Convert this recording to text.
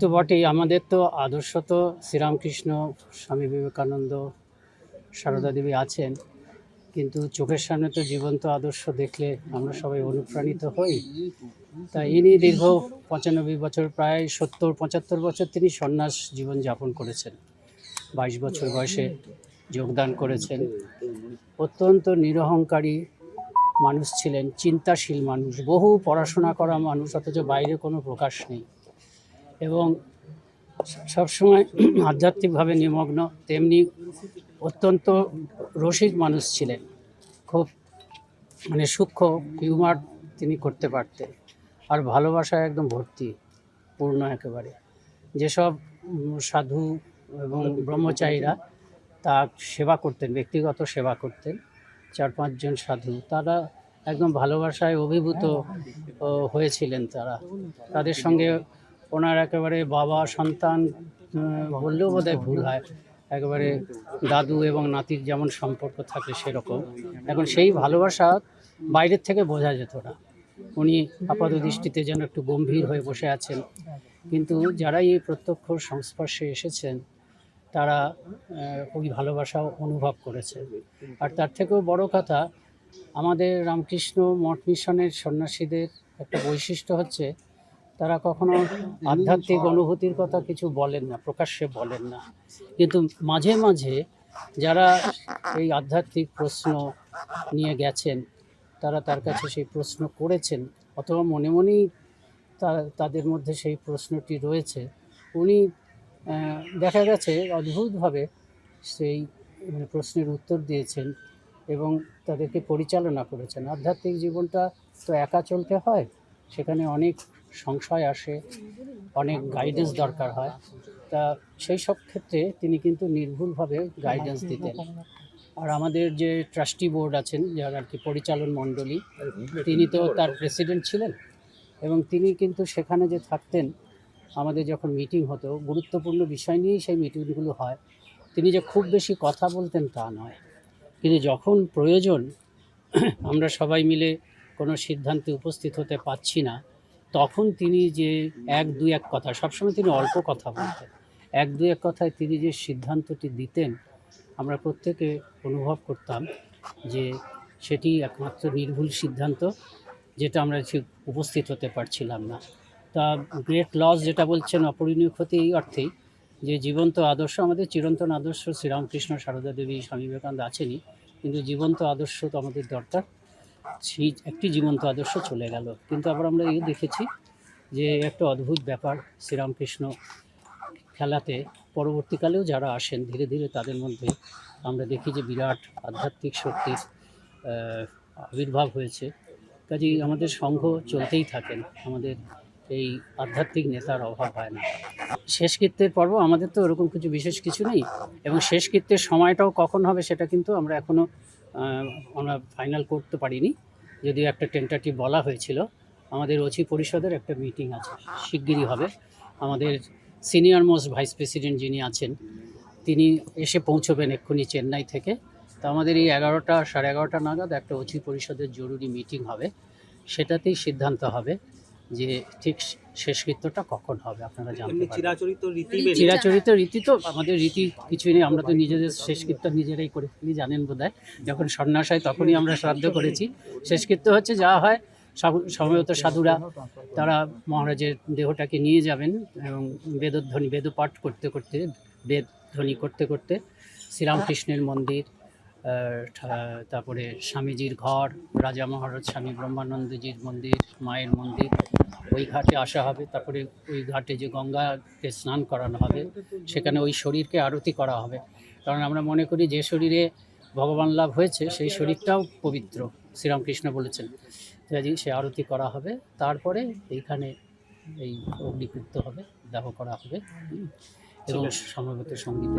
তো বটেই। আমাদের তো আদর্শ তো শ্রীরামকৃষ্ণ, স্বামী বিবেকানন্দ, সারদা দেবী আছেন। কিন্তু চোখের সামনে তো জীবন্ত আদর্শ দেখলে আমরা সবাই অনুপ্রাণিত হই। তা ইনি দীর্ঘ পঁচানব্বই বছর, প্রায় সত্তর, পঁচাত্তর বছর তিনি সন্ন্যাস জীবন যাপন করেছেন। বাইশ বছর বয়সে যোগদান করেছেন। অত্যন্ত নিরহংকারী মানুষ ছিলেন, চিন্তাশীল মানুষ, বহু পড়াশোনা করা মানুষ, অথচ বাইরে কোনো প্রকাশ নেই। এবং সবসময় আধ্যাত্মিকভাবে নিমগ্ন, তেমনি অত্যন্ত রসিক মানুষ ছিলেন। খুব মানে সূক্ষ্ম হিউমার তিনি করতে পারতেন। আর ভালোবাসায় একদম ভর্তি, পূর্ণ একেবারে। যেসব সাধু এবং ব্রহ্মচারীরা তা সেবা করতেন, ব্যক্তিগত সেবা করতেন, চার পাঁচজন সাধু, তারা একদম ভালোবাসায় অভিভূত হয়েছিলেন তারা। তাদের সঙ্গে ওনার একেবারে বাবা, সন্তান বললেও বোধহয় ভুল হয়। একেবারে দাদু এবং নাতির যেমন সম্পর্ক থাকে সেরকম। এখন সেই ভালোবাসা বাইরের থেকে বোঝা যেত না। উনি আপাত দৃষ্টিতে যেন একটু গম্ভীর হয়ে বসে আছেন। কিন্তু যারাই এই প্রত্যক্ষ সংস্পর্শে এসেছেন, তারা ওই ভালোবাসা অনুভব করেছে আর তার থেকেও বড় কথা, আমাদের রামকৃষ্ণ মঠ মিশনের সন্ন্যাসীদের একটা বৈশিষ্ট্য হচ্ছে তারা কখনো আধ্যাত্মিক অনুভূতির কথা কিছু বলেন না প্রকাশ্যে বলেন না। কিন্তু মাঝে মাঝে যারা এই আধ্যাত্মিক প্রশ্ন নিয়ে গেছেন তারা তার কাছে সেই প্রশ্ন করেছেন অথবা মনে মনেই তা- তাদের মধ্যে সেই প্রশ্নটি রয়েছে। উনি দেখা গেছে অদ্ভুতভাবে সেই মানে প্রশ্নের উত্তর দিয়েছেন এবং তাদেরকে পরিচালনা করেছেন। আধ্যাত্মিক জীবনটা তো একা চলতে হয় সেখানে অনেক সংশয় আসে, অনেক গাইডেন্স দরকার হয়। তা সেই সব ক্ষেত্রে তিনি কিন্তু নির্ভুলভাবে গাইডেন্স দিতেন। আর আমাদের যে ট্রাস্টি বোর্ড আছেন, যার আর কি পরিচালন মণ্ডলী, তিনি তো তার প্রেসিডেন্ট ছিলেন। এবং তিনি কিন্তু সেখানে যে থাকতেন, আমাদের যখন মিটিং হতো, গুরুত্বপূর্ণ বিষয় নিয়েই সেই মিটিংগুলো হয়। তিনি যে খুব বেশি কথা বলতেন তা নয়। কিন্তু যখন প্রয়োজন, আমরা সবাই মিলে কোনো সিদ্ধান্তে উপস্থিত হতে পারছি না তখন তিনি যে এক দুই এক কথা, সবসময় তিনি অল্প কথা বলতেন। এক দুই এক কথায় তিনি যে সিদ্ধান্তটি দিতেন, আমরা প্রত্যেকে অনুভব করতাম যে সেটি একমাত্র নির্ভুল সিদ্ধান্ত যেটা আমরা ঠিক উপস্থিত হতে পারছিলাম না। তা গ্রেট লস যেটা বলছেন অপরিণীয় ক্ষতি এই অর্থেই যে জীবন্ত আদর্শ, আমাদের চিরন্তন আদর্শ শ্রীরামকৃষ্ণ সারদা দেবী স্বামী বিবেকানন্দ আছেনই, কিন্তু জীবন্ত আদর্শ তো আমাদের দরকার। সেই একটি জীবন্ত আদর্শ চলে গেল। কিন্তু আবার আমরা এই দেখেছি যে একটা অদ্ভুত ব্যাপার, শ্রীরামকৃষ্ণ খেলাতে পরবর্তীকালেও যারা আসেন, ধীরে ধীরে তাদের মধ্যে আমরা দেখি যে বিরাট আধ্যাত্মিক শক্তির আবির্ভাব হয়েছে। কাজেই আমাদের সংঘ চলতেই থাকেন, আমাদের এই আধ্যাত্মিক নেতার অভাব হয় না। শেষকৃত্যের পর্ব আমাদের তো ওরকম কিছু বিশেষ কিছু নেই, এবং শেষকৃত্যের সময়টাও কখন হবে সেটা কিন্তু আমরা এখনও আমরা ফাইনাল করতে পারিনি। যদিও একটা টেন্টাটিভ বলা হয়েছিল। আমাদের অচি পরিষদের একটা মিটিং আছে। শিগগিরই হবে। আমাদের সিনিয়র মোস্ট ভাইস প্রেসিডেন্ট যিনি আছেন, তিনি এসে পৌঁছবেন এক্ষুনি চেন্নাই থেকে। তো আমাদের এই এগারোটা, সাড়ে এগারোটা নাগাদ একটা অচি পরিষদের জরুরি মিটিং হবে। সেটাতেই সিদ্ধান্ত হবে যে ঠিক শেষকৃত্যটা কখন হবে আপনারা জানতে চিরাচরিত রীতি চিরাচরিত রীতি তো আমাদের রীতি কিছুই নেই আমরা তো নিজেদের শেষকৃত্য নিজেরাই করে ফেলি জানেন বোধহয়। যখন সন্ন্যাস হয় তখনই আমরা শ্রাদ্ধ করেছি। শেষকৃত্য হচ্ছে যা হয় সময়ত সাধুরা তারা মহারাজের দেহটাকে নিয়ে যাবেন এবং বেদধ্বনি বেদপাঠ করতে করতে বেদ ধ্বনি করতে করতে শ্রীরামকৃষ্ণের মন্দির তারপরে স্বামীজির ঘর রাজা মহারাজ স্বামী ব্রহ্মানন্দজির মন্দির মায়ের মন্দির ওই ঘাটে আসা হবে তারপরে ওই ঘাটে যে গঙ্গাকে স্নান করানো হবে সেখানে ওই শরীরকে আরতি করা হবে। কারণ আমরা মনে করি যে শরীরে ভগবান লাভ হয়েছে সেই শরীরটাও পবিত্র শ্রীরামকৃষ্ণ বলেছেন। কাজেই সে আরতি করা হবে তারপরে এইখানে এই অগ্নিকৃত্য হবে দাহ করা হবে এবং সমবেত সংগীত।